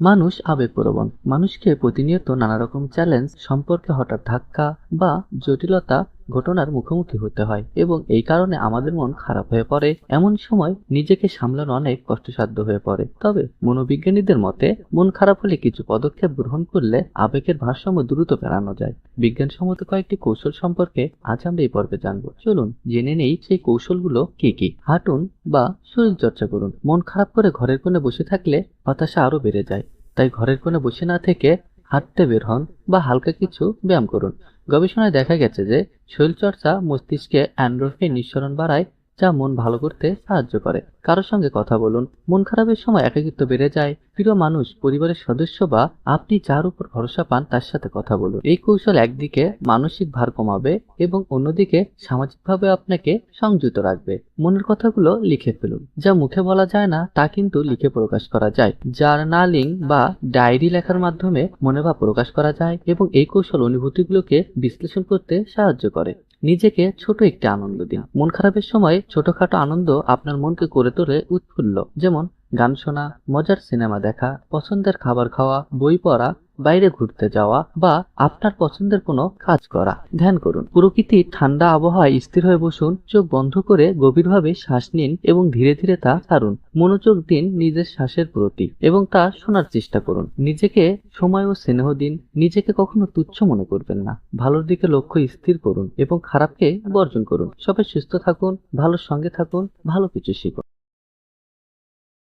মানুষ আবেগপ্রবণ। মানুষকে প্রতিনিয়ত নানা রকম চ্যালেঞ্জ সম্পর্কে হঠাৎ ধাক্কা বা জটিলতা ঘটনার মুখোমুখি হতে হয় এবং এই কারণে আমাদের মন খারাপ হয়ে পড়ে। এমন সময় নিজেকে সামলানো অনেক কষ্টসাধ্য হয়ে পড়ে। তবে মনোবিজ্ঞানীদের মতে, মন খারাপ হলে কিছু পদক্ষেপ গ্রহণ করলে আবেগের ভারসাম্য দ্রুত ফেরানো যায়। বিজ্ঞানসম্মত কয়েকটি কৌশল সম্পর্কে আজ আমরা এই পর্বে জানব। চলুন জেনে নেই সেই কৌশলগুলো কি কি। হাঁটুন বা শরীর চর্চা করুন। মন খারাপ করে ঘরের কোণে বসে থাকলে হতাশা আরও বেড়ে যায়। তাই ঘরের কোণে বসে না থেকে হাঁটতে বের হন বা হালকা কিছু ব্যায়াম করুন। গবেষণায় দেখা গেছে যে শরীরচর্চা মস্তিষ্কে অ্যান্ড্রোফিন নিঃসরণ বাড়ায় যা মন ভালো করতে সাহায্য করে। কারোর সঙ্গে কথা বলুন, মন খারাপের সময় একাকিত্ব বেড়ে যায়। প্রিয় মানুষ, পরিবারের সদস্য বা আপনি যার উপর ভরসা পান তার সাথে কথা বলুন। এই কৌশল একদিকে মানসিক ভার কমাবে এবং অন্যদিকে সামাজিকভাবে আপনাকে সংযুক্ত রাখবে। মনের কথাগুলো লিখে ফেলুন। যা মুখে বলা যায় না, তা কিন্তু লিখে প্রকাশ করা যায়। জার্নালিং বা ডায়েরি লেখার মাধ্যমে মনে ভাব প্রকাশ করা যায় এবং এই কৌশল অনুভূতিগুলোকে বিশ্লেষণ করতে সাহায্য করে। নিজেকে ছোট একটি আনন্দ দিন। মন খারাপের সময় ছোটখাটো আনন্দ আপনার মনকে করে তোলে উৎফুল্ল। যেমন গান শোনা, মজার সিনেমা দেখা, পছন্দের খাবার খাওয়া, বই পড়া বাইরে ঘুরতে যাওয়া বা আপনার পছন্দের কোনো কাজ করা। ধ্যান করুন, প্রকৃতির ঠান্ডা আবহাওয়ায় স্থির হয়ে বসুন, চোখ বন্ধ করে গভীরভাবে শ্বাস নিন এবং ধীরে ধীরে তা ছাড়ুন। মনোযোগ দিন নিজের শ্বাসের প্রতি এবং তা শোনার চেষ্টা করুন। নিজেকে সময় ও স্নেহ দিন, নিজেকে কখনো তুচ্ছ মনে করবেন না। ভালোর দিকে লক্ষ্য স্থির করুন এবং খারাপকে বর্জন করুন। সবাই সুস্থ থাকুন, ভালোর সঙ্গে থাকুন, ভালো কিছু শিখুন।